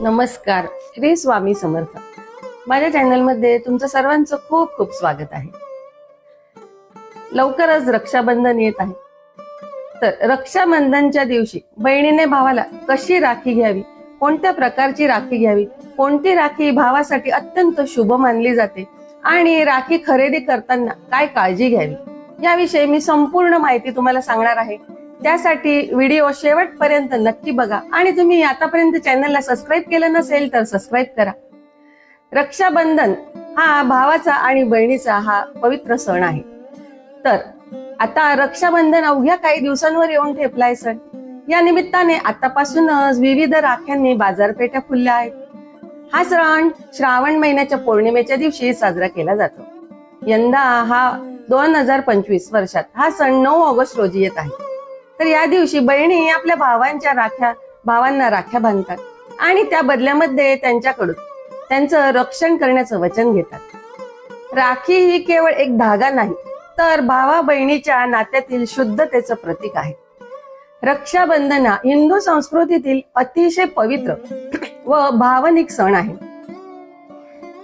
नमस्कार. श्री स्वामी समर्थ. माझ्या चॅनलमध्ये तुमचं सर्वांचं खूप खूप स्वागत आहे. लवकरच रक्षाबंधन येत आहे. तर रक्षाबंधनच्या दिवशी बहिणीने भावाला कशी राखी घ्यावी कोणत्या प्रकारची राखी घ्यावी कोणती राखी भावासाठी अत्यंत शुभ मानली जाते आणि राखी खरेदी करताना काय काळजी घ्यावी याविषयी मी संपूर्ण माहिती तुम्हाला सांगणार आहे. त्यासाठी व्हिडिओ शेवटपर्यंत नक्की बघा. आणि तुम्ही आतापर्यंत चॅनलला सबस्क्राईब केलं नसेल तर सबस्क्राईब करा. रक्षाबंधन हा भावाचा आणि बहिणीचा हा पवित्र सण आहे. तर आता रक्षाबंधन अवघ्या काही दिवसांवर येऊन ठेपलाय सण. या निमित्ताने आतापासूनच विविध राख्यांनी बाजारपेठा खुलल्या आहेत. हा सण श्रावण महिन्याच्या पौर्णिमेच्या दिवशी साजरा केला जातो. यंदा हा दोन हजार पंचवीस वर्षात हा सण नऊ ऑगस्ट रोजी येत आहे. तर या दिवशी बहिणी आपल्या भावांच्या राख्या भावांना राख्या बांधतात आणि त्या बदल्यामध्ये त्यांच्याकडून त्यांचं रक्षण करण्याचं वचन घेतात. राखी ही केवळ एक धागा नाही तर भावा बहिणीच्या नात्यातील शुद्धतेचं प्रतीक आहे. रक्षाबंधन हा हिंदू संस्कृतीतील अतिशय पवित्र व भावनिक सण आहे.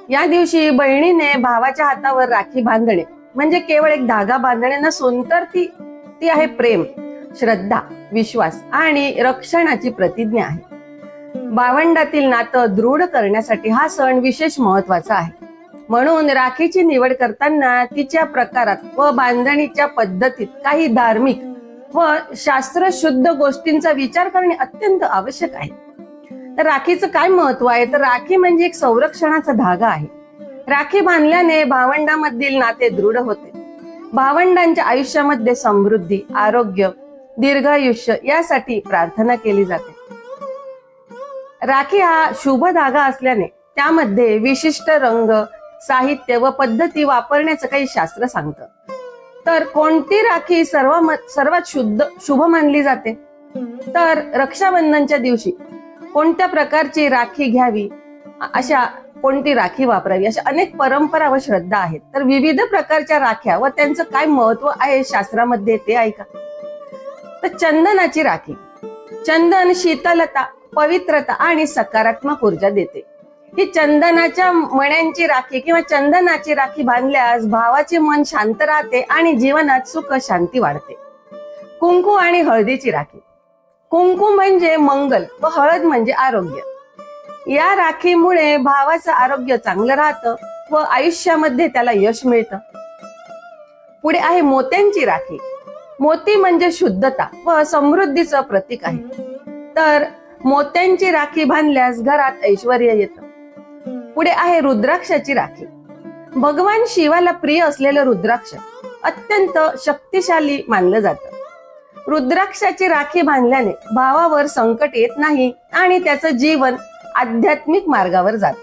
या दिवशी बहिणीने भावाच्या हातावर राखी बांधणे म्हणजे केवळ एक धागा बांधणे नसून तर ती ती आहे प्रेम. श्रद्धा विश्वास आणि रक्षणाची प्रतिज्ञा आहे. भावंडातील नातं दृढ करण्यासाठी हा सण विशेष महत्त्वाचा आहे. म्हणून राखीची निवड करताना तिच्या प्रकारात व बांधणीच्या पद्धतीत काही धार्मिक व शास्त्रशुद्ध गोष्टींचा विचार करणे अत्यंत आवश्यक आहे. तर राखीचं काय महत्त्व आहे? तर राखी म्हणजे एक संरक्षणाचा धागा आहे. राखी बांधल्याने भावंडामधील नाते दृढ होते. भावंडांच्या आयुष्यामध्ये समृद्धी आरोग्य दीर्घायुष्य यासाठी प्रार्थना केली जाते. राखी हा शुभ धागा असल्याने त्यामध्ये विशिष्ट रंग साहित्य व पद्धती वापरण्याचं काही शास्त्र सांगतं. तर कोणती राखी सर्व सर्वात शुद्ध शुभ मानली जाते? तर रक्षाबंधनच्या दिवशी कोणत्या प्रकारची राखी घ्यावी? अशा कोणती राखी वापरावी? अशा अनेक परंपरा व श्रद्धा आहेत. तर विविध प्रकारच्या राख्या व त्यांचं काय महत्त्व आहे शास्त्रामध्ये ते ऐका. तर चंदनाची राखी. चंदन शीतलता पवित्रता आणि सकारात्मक ऊर्जा देते. ही चंदनाच्या मण्यांची राखी किंवा चंदनाची राखी बांधल्यास भावाचे मन शांत राहते आणि जीवनात सुख शांती वाढते. कुंकू आणि हळदीची राखी. कुंकू म्हणजे मंगल व हळद म्हणजे आरोग्य. या राखीमुळे भावाचं आरोग्य चांगलं राहतं व आयुष्यामध्ये त्याला यश मिळतं. पुढे आहे मोत्यांची राखी. मोती म्हणजे शुद्धता व समृद्धीचं प्रतीक आहे. तर मोत्यांची राखी बांधल्यास घरात ऐश्वर येतं. पुढे आहे रुद्राक्षाची राखी. भगवान शिवाला प्रिय असलेलं रुद्राक्ष अत्यंत शक्तिशाली मानलं जातं. रुद्राक्षाची राखी बांधल्याने भावावर संकट येत नाही आणि त्याचं जीवन आध्यात्मिक मार्गावर जात.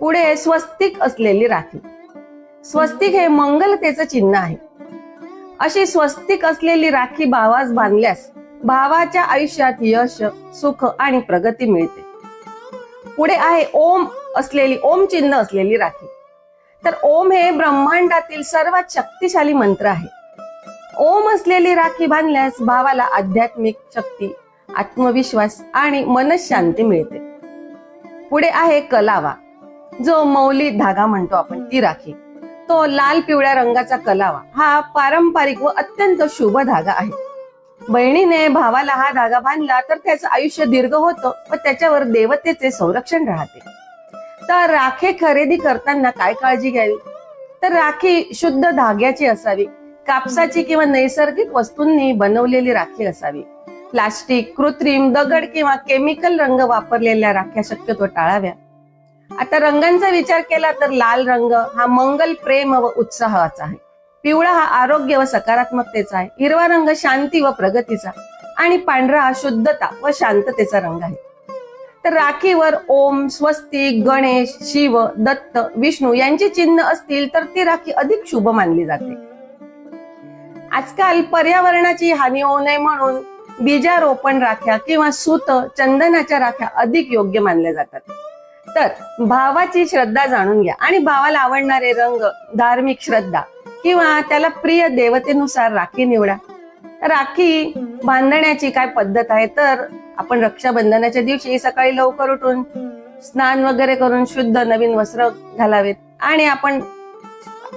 पुढे स्वस्तिक असलेली राखी. स्वस्तिक हे मंगलतेचं चिन्ह आहे. अशी स्वस्तिक असलेली राखी भावास बांधल्यास भावाच्या आयुष्यात यश सुख आणि प्रगती मिळते. पुढे आहे ओम असलेली ओम चिन्ह असलेली राखी. तर ओम हे ब्रह्मांडातील सर्वात शक्तिशाली मंत्र आहे. ओम असलेली राखी बांधल्यास भावाला आध्यात्मिक शक्ती आत्मविश्वास आणि मनशांती मिळते. पुढे आहे कलावा जो मौली धागा म्हणतो आपण ती राखी. तो लाल पिवळ्या रंगाचा कलावा. हा पारंपरिक व अत्यंत शुभ धागा आहे. बहिणीने भावाला हा धागा बांधला तर त्याचं आयुष्य दीर्घ होतं व त्याच्यावर देवतेचे संरक्षण राहते. तर राखे खरेदी करताना काय काळजी घ्यावी? तर राखी शुद्ध धाग्याची असावी. कापसाची किंवा नैसर्गिक वस्तूंनी बनवलेली राखी असावी. प्लास्टिक कृत्रिम दगड किंवा केमिकल रंग वापरलेल्या राख्या शक्यतो टाळाव्या आता रंगांचा विचार केला तर लाल रंग हा मंगल प्रेम व उत्साहाचा आहे. पिवळा हा आरोग्य व सकारात्मकतेचा आहे. हिरवा रंग शांती व प्रगतीचा आणि पांढरा हा शुद्धता व शांततेचा रंग आहे. तर राखीवर ओम स्वस्तिक गणेश शिव दत्त विष्णू यांची चिन्ह असतील तर ती राखी अधिक शुभ मानली जाते. आजकाल पर्यावरणाची हानी होऊ नये म्हणून बीजारोपण राख्या किंवा सूत चंदनाच्या राख्या अधिक योग्य मानल्या जातात. तर भावाची श्रद्धा जाणून घ्या. आणि भावाला आवडणारे रंग धार्मिक श्रद्धा किंवा त्याला प्रिय देवतेनुसार राखी निवडा. राखी बांधण्याची काय पद्धत आहे? तर आपण रक्षाबंधनाच्या दिवशी सकाळी लवकर उठून स्नान वगैरे करून शुद्ध नवीन वस्त्र घालावेत. आणि आपण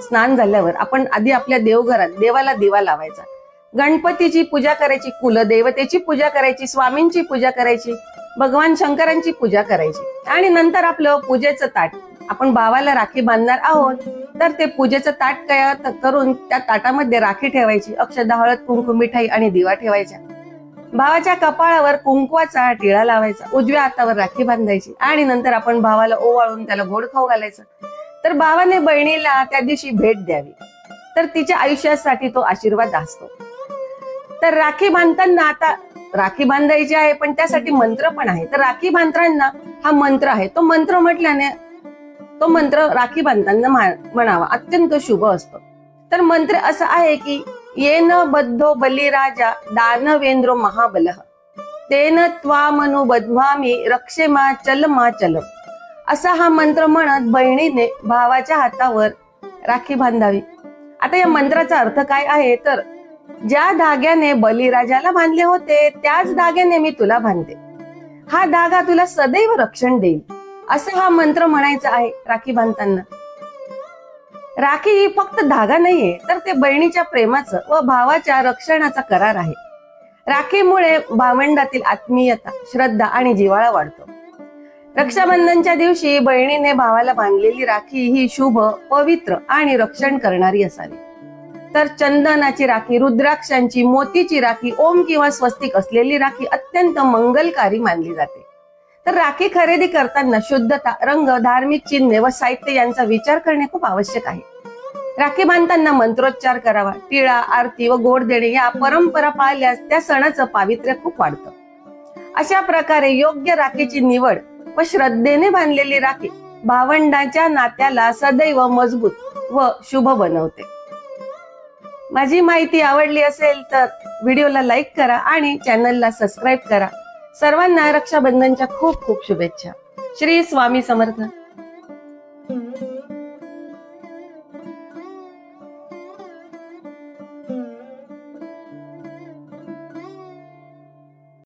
स्नान झाल्यावर आपण आधी आपल्या देवघरात देवाला दिवा लावायचा. गणपतीची पूजा करायची कुलदेवतेची पूजा करायची स्वामींची पूजा करायची. भगवान शंकरांची पूजा करायची. आणि नंतर आपलं पूजेचं ताट. आपण भावाला राखी बांधणार आहोत. तर ते पूजेचं ताट तयार करून त्या ताटामध्ये राखी ठेवायची. अक्षदा हळद कुंकू मिठाई आणि दिवा ठेवायच्या. भावाच्या कपाळावर कुंकवाचा टिळा लावायचा. उजव्या हातावर राखी बांधायची. आणि नंतर आपण भावाला ओवाळून त्याला गोड खाऊ घालायचं. तर भावाने बहिणीला त्या दिवशी भेट द्यावी. तर तिच्या आयुष्यासाठी तो आशीर्वाद असतो. तर राखी बांधताना आता राखी बांधायची आहे पण त्यासाठी मंत्र पण आहे. तर राखी बांधताना हा मंत्र आहे. तो मंत्र म्हटल्याने तो मंत्र राखी बांधताना म्हणावा. अत्यंत शुभ असतो. तर मंत्र असं आहे की येन बद्धो बलिराजा दानवेंद्रो महाबल. तेन त्वामनु बध्वामी रक्षे मा चल मा चल. असा हा मंत्र म्हणत बहिणीने भावाच्या हातावर राखी बांधावी. आता या मंत्राचा अर्थ काय आहे? तर ज्या धाग्याने बलिराजाला बांधले होते त्याच धाग्याने मी तुला बांधते. हा धागा तुला सदैव रक्षण देईल. असं हा मंत्र म्हणायचा आहे राखी बांधताना. राखी ही फक्त धागा नाहीये तर ते बहिणीच्या प्रेमाचं व भावाच्या रक्षणाचा करार आहे. राखीमुळे भावंडातील आत्मीयता श्रद्धा आणि जिवाळा वाढतो. रक्षाबंधनच्या दिवशी बहिणीने भावाला बांधलेली राखी ही शुभ पवित्र आणि रक्षण करणारी असावी. तर चंदनाची राखी रुद्राक्षांची मोतीची राखी ओम किंवा स्वस्तिक असलेली राखी अत्यंत मंगलकारी मानली जाते. तर राखी खरेदी करताना शुद्धता रंग धार्मिक चिन्हे व साहित्य यांचा विचार करणे खूप आवश्यक आहे. राखी बांधताना मंत्रोच्चार करावा टिळा आरती व गोड देणे या परंपरा पाळल्यास त्या सणाचं पावित्र्य खूप वाढतं. अशा प्रकारे योग्य राखीची निवड व श्रद्धेने बांधलेली राखी भावंडाच्या नात्याला सदैव मजबूत व शुभ बनवते. माझी माहिती आवडली असेल तर व्हिडिओला लाईक करा आणि चॅनलला सबस्क्राईब करा. सर्वांना रक्षाबंधनच्या खूप खूप शुभेच्छा. श्री स्वामी समर्थ.